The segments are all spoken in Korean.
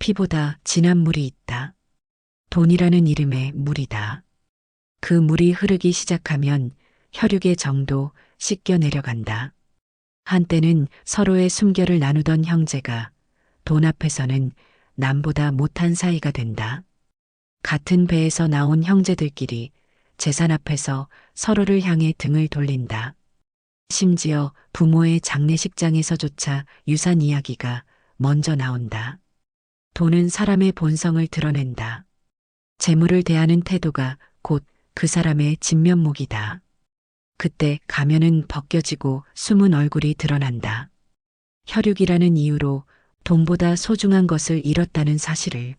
피보다 진한 물이 있다. 돈이라는 이름의 물이다. 그 물이 흐르기 시작하면 혈육의 정도 씻겨 내려간다. 한때는 서로의 숨결을 나누던 형제가 돈 앞에서는 남보다 못한 사이가 된다. 같은 배에서 나온 형제들끼리 재산 앞에서 서로를 향해 등을 돌린다. 심지어 부모의 장례식장에서조차 유산 이야기가 먼저 나온다. 돈은 사람의 본성을 드러낸다. 재물을 대하는 태도가 곧 그 사람의 진면목이다. 그때 가면은 벗겨지고 숨은 얼굴이 드러난다. 혈육이라는 이유로 돈보다 소중한 것을 잃었다는 사실을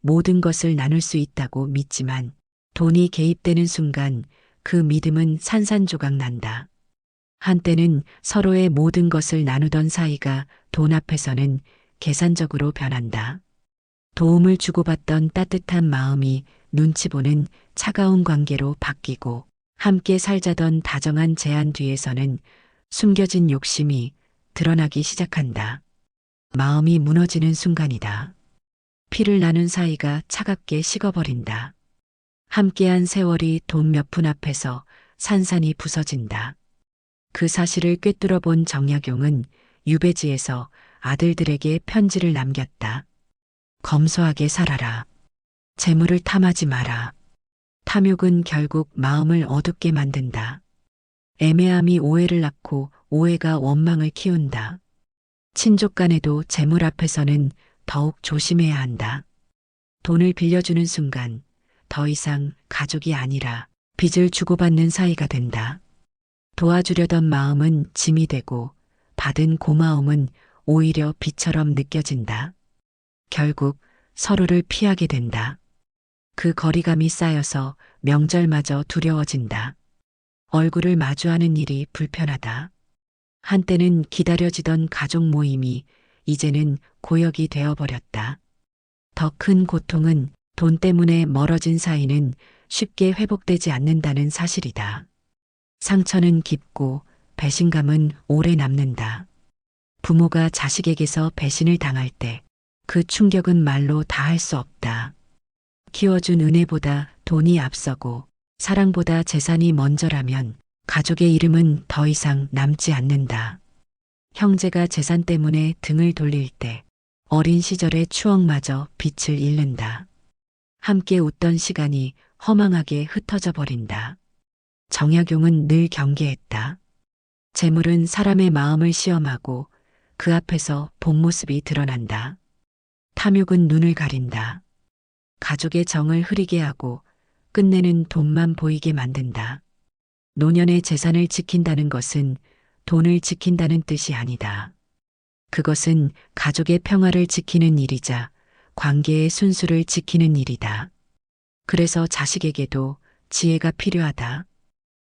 모든 것을 나눌 수 있다고 믿지만 돈이 개입되는 순간 그 믿음은 산산조각 난다. 한때는 서로의 모든 것을 나누던 사이가 돈 앞에서는 계산적으로 변한다. 도움을 주고받던 따뜻한 마음이 눈치 보는 차가운 관계로 바뀌고 함께 살자던 다정한 제안 뒤에서는 숨겨진 욕심이 드러나기 시작한다. 마음이 무너지는 순간이다. 피를 나눈 사이가 차갑게 식어버린다. 함께한 세월이 돈 몇 푼 앞에서 산산이 부서진다. 그 사실을 꿰뚫어 본 정약용은 유배지에서 아들들에게 편지를 남겼다. 검소하게 살아라. 재물을 탐하지 마라. 탐욕은 결국 마음을 어둡게 만든다. 애매함이 오해를 낳고 오해가 원망을 키운다. 친족 간에도 재물 앞에서는 더욱 조심해야 한다. 돈을 빌려주는 순간 더 이상 가족이 아니라 빚을 주고받는 사이가 된다. 도와주려던 마음은 짐이 되고 받은 고마움은 오히려 빚처럼 느껴진다. 결국 서로를 피하게 된다. 그 거리감이 쌓여서 명절마저 두려워진다. 얼굴을 마주하는 일이 불편하다. 한때는 기다려지던 가족 모임이 이제는 고역이 되어버렸다. 더 큰 고통은 돈 때문에 멀어진 사이는 쉽게 회복되지 않는다는 사실이다. 상처는 깊고 배신감은 오래 남는다. 부모가 자식에게서 배신을 당할 때 그 충격은 말로 다 할 수 없다. 키워준 은혜보다 돈이 앞서고 사랑보다 재산이 먼저라면 가족의 이름은 더 이상 남지 않는다. 형제가 재산 때문에 등을 돌릴 때 어린 시절의 추억마저 빛을 잃는다. 함께 웃던 시간이 허망하게 흩어져 버린다. 정약용은 늘 경계했다. 재물은 사람의 마음을 시험하고 그 앞에서 본 모습이 드러난다. 탐욕은 눈을 가린다. 가족의 정을 흐리게 하고 끝내는 돈만 보이게 만든다. 노년의 재산을 지킨다는 것은 돈을 지킨다는 뜻이 아니다. 그것은 가족의 평화를 지키는 일이자 관계의 순수를 지키는 일이다. 그래서 자식에게도 지혜가 필요하다.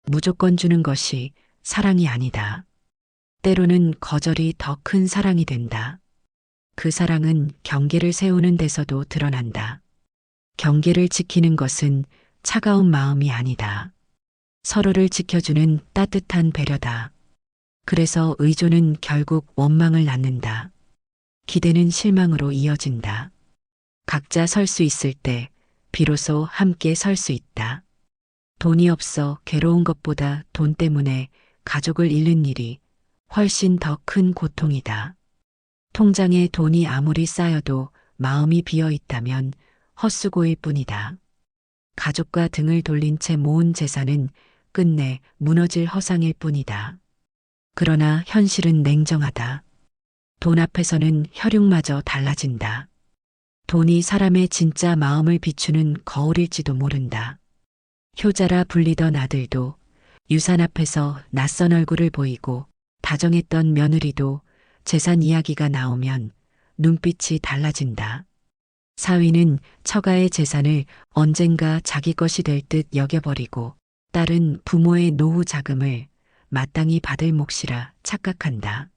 무조건 주는 것이 사랑이 아니다. 때로는 거절이 더 큰 사랑이 된다. 그 사랑은 경계를 세우는 데서도 드러난다. 경계를 지키는 것은 차가운 마음이 아니다. 서로를 지켜주는 따뜻한 배려다. 그래서 의존은 결국 원망을 낳는다. 기대는 실망으로 이어진다. 각자 설 수 있을 때 비로소 함께 설 수 있다. 돈이 없어 괴로운 것보다 돈 때문에 가족을 잃는 일이 훨씬 더 큰 고통이다. 통장에 돈이 아무리 쌓여도 마음이 비어 있다면 헛수고일 뿐이다. 가족과 등을 돌린 채 모은 재산은 끝내 무너질 허상일 뿐이다. 그러나 현실은 냉정하다. 돈 앞에서는 혈육마저 달라진다. 돈이 사람의 진짜 마음을 비추는 거울일지도 모른다. 효자라 불리던 아들도 유산 앞에서 낯선 얼굴을 보이고 다정했던 며느리도 재산 이야기가 나오면 눈빛이 달라진다. 사위는 처가의 재산을 언젠가 자기 것이 될 듯 여겨버리고 딸은 부모의 노후 자금을 마땅히 받을 몫이라 착각한다.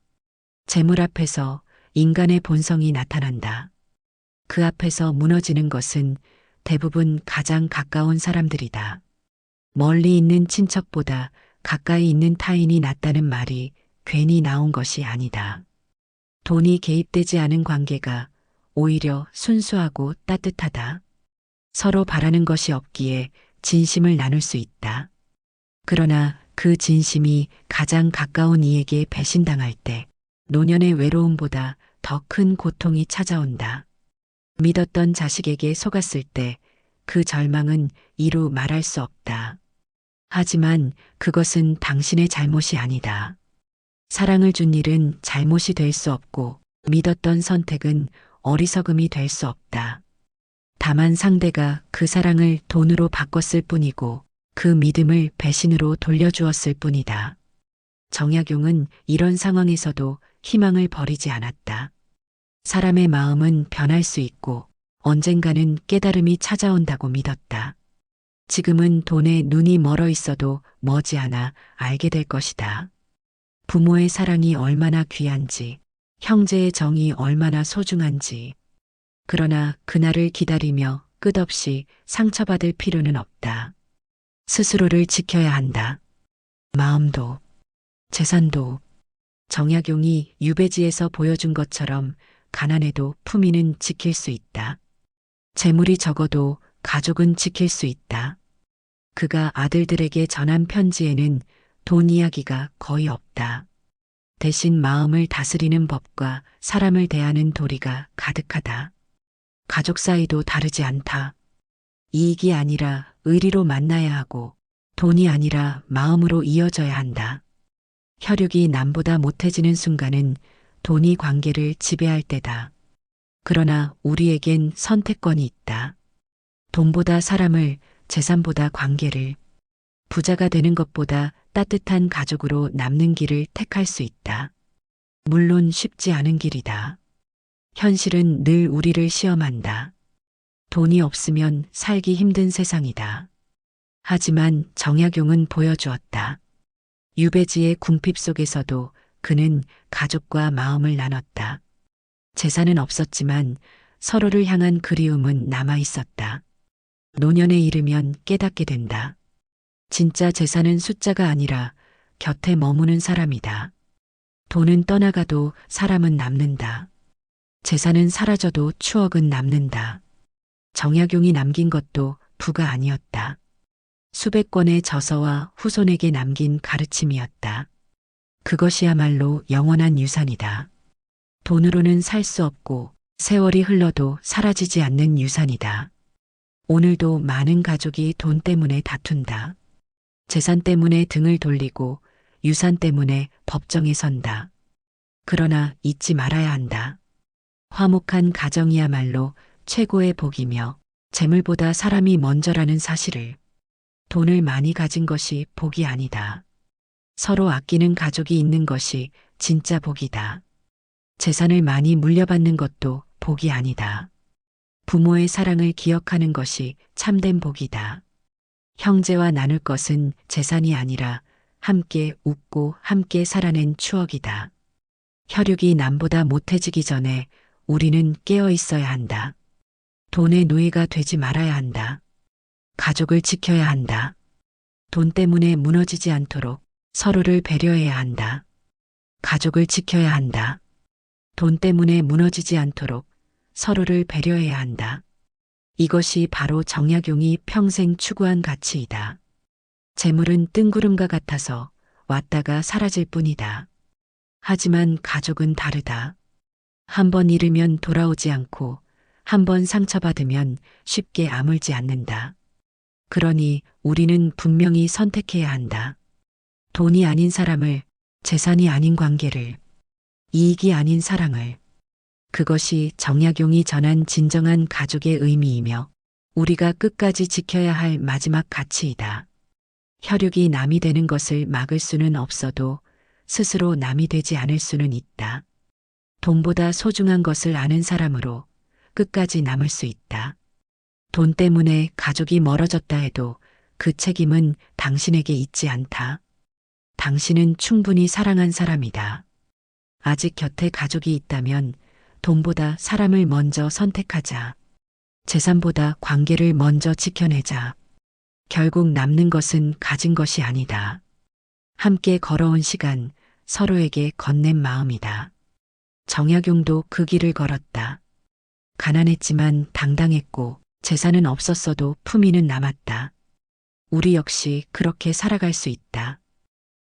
재물 앞에서 인간의 본성이 나타난다. 그 앞에서 무너지는 것은 대부분 가장 가까운 사람들이다. 멀리 있는 친척보다 가까이 있는 타인이 낫다는 말이 괜히 나온 것이 아니다. 돈이 개입되지 않은 관계가 오히려 순수하고 따뜻하다. 서로 바라는 것이 없기에 진심을 나눌 수 있다. 그러나 그 진심이 가장 가까운 이에게 배신당할 때 노년의 외로움보다 더 큰 고통이 찾아온다. 믿었던 자식에게 속았을 때 그 절망은 이루 말할 수 없다. 하지만 그것은 당신의 잘못이 아니다. 사랑을 준 일은 잘못이 될 수 없고 믿었던 선택은 어리석음이 될 수 없다. 다만 상대가 그 사랑을 돈으로 바꿨을 뿐이고 그 믿음을 배신으로 돌려주었을 뿐이다. 정약용은 이런 상황에서도 희망을 버리지 않았다. 사람의 마음은 변할 수 있고 언젠가는 깨달음이 찾아온다고 믿었다. 지금은 돈에 눈이 멀어 있어도 머지않아 알게 될 것이다. 부모의 사랑이 얼마나 귀한지, 형제의 정이 얼마나 소중한지. 그러나 그날을 기다리며 끝없이 상처받을 필요는 없다. 스스로를 지켜야 한다. 마음도, 재산도, 정약용이 유배지에서 보여준 것처럼 가난해도 품위는 지킬 수 있다. 재물이 적어도 가족은 지킬 수 있다. 그가 아들들에게 전한 편지에는 돈 이야기가 거의 없다. 대신 마음을 다스리는 법과 사람을 대하는 도리가 가득하다. 가족 사이도 다르지 않다. 이익이 아니라 의리로 만나야 하고 돈이 아니라 마음으로 이어져야 한다. 혈육이 남보다 못해지는 순간은 돈이 관계를 지배할 때다. 그러나 우리에겐 선택권이 있다. 돈보다 사람을, 재산보다 관계를, 부자가 되는 것보다 따뜻한 가족으로 남는 길을 택할 수 있다. 물론 쉽지 않은 길이다. 현실은 늘 우리를 시험한다. 돈이 없으면 살기 힘든 세상이다. 하지만 정약용은 보여주었다. 유배지의 궁핍 속에서도 그는 가족과 마음을 나눴다. 재산은 없었지만 서로를 향한 그리움은 남아 있었다. 노년에 이르면 깨닫게 된다. 진짜 재산은 숫자가 아니라 곁에 머무는 사람이다. 돈은 떠나가도 사람은 남는다. 재산은 사라져도 추억은 남는다. 정약용이 남긴 것도 부가 아니었다. 수백 권의 저서와 후손에게 남긴 가르침이었다. 그것이야말로 영원한 유산이다. 돈으로는 살 수 없고 세월이 흘러도 사라지지 않는 유산이다. 오늘도 많은 가족이 돈 때문에 다툰다. 재산 때문에 등을 돌리고 유산 때문에 법정에 선다. 그러나 잊지 말아야 한다. 화목한 가정이야말로 최고의 복이며 재물보다 사람이 먼저라는 사실을 돈을 많이 가진 것이 복이 아니다. 서로 아끼는 가족이 있는 것이 진짜 복이다. 재산을 많이 물려받는 것도 복이 아니다. 부모의 사랑을 기억하는 것이 참된 복이다. 형제와 나눌 것은 재산이 아니라 함께 웃고 함께 살아낸 추억이다. 혈육이 남보다 못해지기 전에 우리는 깨어 있어야 한다. 돈의 노예가 되지 말아야 한다. 가족을 지켜야 한다. 돈 때문에 무너지지 않도록 서로를 배려해야 한다. 가족을 지켜야 한다. 돈 때문에 무너지지 않도록 서로를 배려해야 한다. 이것이 바로 정약용이 평생 추구한 가치이다. 재물은 뜬구름과 같아서 왔다가 사라질 뿐이다. 하지만 가족은 다르다. 한 번 잃으면 돌아오지 않고 한 번 상처받으면 쉽게 아물지 않는다. 그러니 우리는 분명히 선택해야 한다. 돈이 아닌 사람을, 재산이 아닌 관계를, 이익이 아닌 사랑을. 그것이 정약용이 전한 진정한 가족의 의미이며 우리가 끝까지 지켜야 할 마지막 가치이다. 혈육이 남이 되는 것을 막을 수는 없어도 스스로 남이 되지 않을 수는 있다. 돈보다 소중한 것을 아는 사람으로 끝까지 남을 수 있다. 돈 때문에 가족이 멀어졌다 해도 그 책임은 당신에게 있지 않다. 당신은 충분히 사랑한 사람이다. 아직 곁에 가족이 있다면 돈보다 사람을 먼저 선택하자. 재산보다 관계를 먼저 지켜내자. 결국 남는 것은 가진 것이 아니다. 함께 걸어온 시간, 서로에게 건넨 마음이다. 정약용도 그 길을 걸었다. 가난했지만 당당했고 재산은 없었어도 품위는 남았다. 우리 역시 그렇게 살아갈 수 있다.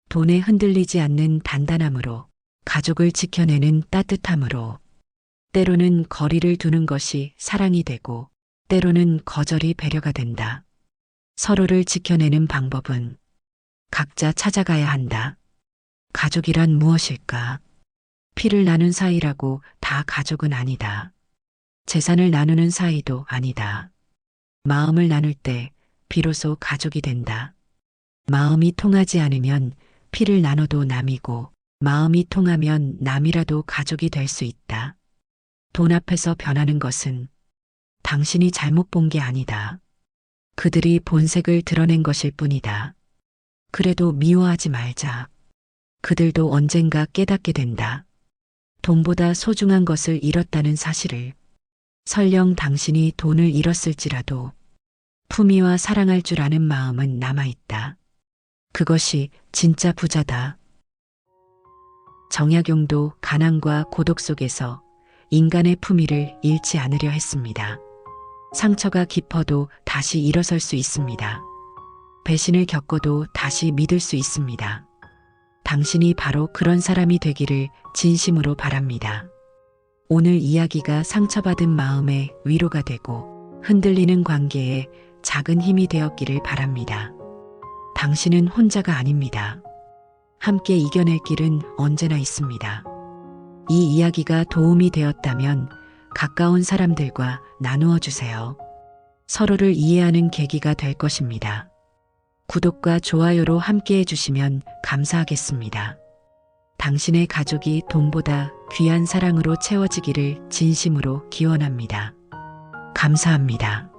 돈에 흔들리지 않는 단단함으로, 가족을 지켜내는 따뜻함으로, 때로는 거리를 두는 것이 사랑이 되고, 때로는 거절이 배려가 된다. 서로를 지켜내는 방법은 각자 찾아가야 한다. 가족이란 무엇일까? 피를 나눈 사이라고 다 가족은 아니다. 재산을 나누는 사이도 아니다. 마음을 나눌 때 비로소 가족이 된다. 마음이 통하지 않으면 피를 나눠도 남이고 마음이 통하면 남이라도 가족이 될 수 있다. 돈 앞에서 변하는 것은 당신이 잘못 본 게 아니다. 그들이 본색을 드러낸 것일 뿐이다. 그래도 미워하지 말자. 그들도 언젠가 깨닫게 된다. 돈보다 소중한 것을 잃었다는 사실을 설령 당신이 돈을 잃었을지라도 품위와 사랑할 줄 아는 마음은 남아있다. 그것이 진짜 부자다. 정약용도 가난과 고독 속에서 인간의 품위를 잃지 않으려 했습니다. 상처가 깊어도 다시 일어설 수 있습니다. 배신을 겪어도 다시 믿을 수 있습니다. 당신이 바로 그런 사람이 되기를 진심으로 바랍니다. 오늘 이야기가 상처받은 마음에 위로가 되고 흔들리는 관계에 작은 힘이 되었기를 바랍니다. 당신은 혼자가 아닙니다. 함께 이겨낼 길은 언제나 있습니다. 이 이야기가 도움이 되었다면 가까운 사람들과 나누어 주세요. 서로를 이해하는 계기가 될 것입니다. 구독과 좋아요로 함께 해주시면 감사하겠습니다. 당신의 가족이 돈보다 귀한 사랑으로 채워지기를 진심으로 기원합니다. 감사합니다.